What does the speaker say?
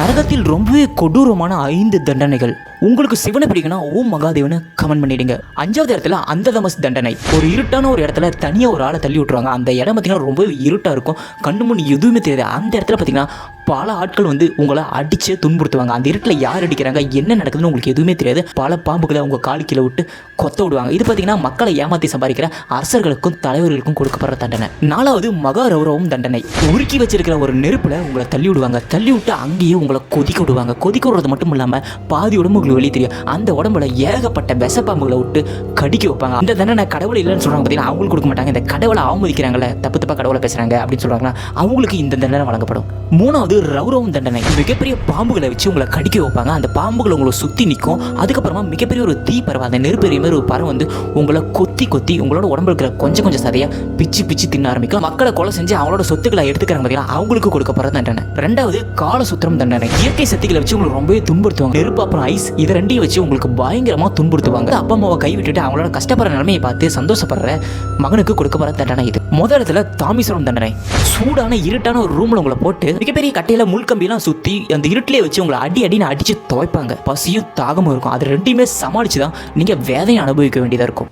நரகத்தில் ரொம்பவே கொடூரமான ஐந்து தண்டனைகள். உங்களுக்கு சிவனை பிடிக்குன்னா ஓம் மகாதேவனு கமெண்ட் பண்ணிடுங்க. அஞ்சாவது இடத்துல அந்த தமஸ் தண்டனை. ஒரு இருட்டான ஒரு இடத்துல தனியாக ஒரு ஆளை தள்ளி விட்டுருவாங்க. அந்த இடம் பார்த்தீங்கன்னா ரொம்ப இருட்டாக இருக்கும். கண்ணு முன்னு எதுவுமே தெரியாது. அந்த இடத்துல பார்த்தீங்கன்னா பல ஆட்கள் வந்து உங்களை அடிச்சு துன்புறுத்துவாங்க. அந்த இருட்டில் யார் அடிக்கிறாங்க என்ன நடக்குதுன்னு உங்களுக்கு எதுவுமே தெரியாது. பல பாம்புகளை உங்கள் கால் கீழே விட்டு கொத்த விடுவாங்க. இது பார்த்தீங்கன்னா மக்களை ஏமாற்றி சம்பாதிக்கிற அரசர்களுக்கும் தலைவர்களுக்கும் கொடுக்கப்படுற தண்டனை. நாலாவது மகா ரௌரவம் தண்டனை. உருக்கி வச்சிருக்கிற ஒரு நெருப்பில் உங்களை தள்ளி விடுவாங்க. தள்ளி விட்டு அங்கேயே உங்களை கொதிக்க விடுவாங்க. கொதிக்க விடுறது மட்டும் இல்லாமல் பாதி உடம்பு உங்களுக்கு வெளியே தெரியும். அந்த உடம்புல ஏகப்பட்ட விசப்பாம்புகளை விட்டு கடிக்க வைப்பாங்க. அந்த தண்டனை கடவுள் இல்லைன்னு சொல்கிறாங்க பார்த்தீங்கன்னா அவங்களுக்கு கொடுக்க மாட்டாங்க. இந்த கடவுளை அவமதிக்கிறாங்களே தப்பு தப்பாக கடவுளை பேசுகிறாங்க அப்படின்னு சொல்கிறாங்கன்னா அவங்களுக்கு இந்த தண்டனை வழங்கப்படும். மூணாவது ரௌரவம் தண்டனை. மிகப்பெரிய பாம்புகளை வச்சு உங்களை கடிக்க வைப்பாங்க. அந்த பாம்புகளை உங்களை சுற்றி நிற்கும் அதுக்கப்புறமா மிகப்பெரிய ஒரு தீ பறவை அந்த நெருப்பெரிய மாதிரி ஒரு பறவை வந்து உங்களை கொத்தி கொத்தி உங்களோட உடம்பு இருக்கிற கொஞ்சம் கொஞ்சம் சதையை பிச்சு பிச்சு தின்ன ஆரம்பிக்கும். மக்களை கொலை செஞ்சு அவங்களோட சொத்துக்களை எடுத்துக்கிறாங்க பார்த்தீங்கன்னா அவங்களுக்கு கொடுக்கப்படுற தண்டனை. ரெண்டாவது கால சுத்திரம் தண்டனை. இயற்கை சக்திகளை வச்சு உங்களுக்கு ரொம்பவே துன்புறுத்துவாங்க. நெருப்பு அப்புறம் ஐஸ் இது ரெண்டையும் வச்சு உங்களுக்கு பயங்கரமாக துன்புறுத்துவாங்க. அப்பா அம்மாவை கைவிட்டுட்டு அவங்களோட கஷ்டப்படுற நிலைமையை பார்த்து சந்தோஷப்படுற மகனுக்கு கொடுக்கப்படுற தண்டனை இது. முதல் இடத்துல தாமீஸ்வரம் தண்டனை. சூடான இருட்டான ஒரு ரூம்ல உங்களை போட்டு மிகப்பெரிய கட்டையில முள்கம்பியெல்லாம் சுத்தி அந்த இருட்டிலே வச்சு உங்களை அடி அடின்னு அடிச்சு துவைப்பாங்க. பசியும் தாகமும் இருக்கும். அது ரெண்டையுமே சமாளிச்சு தான் நீங்க வேதையை அனுபவிக்க வேண்டியதா இருக்கும்.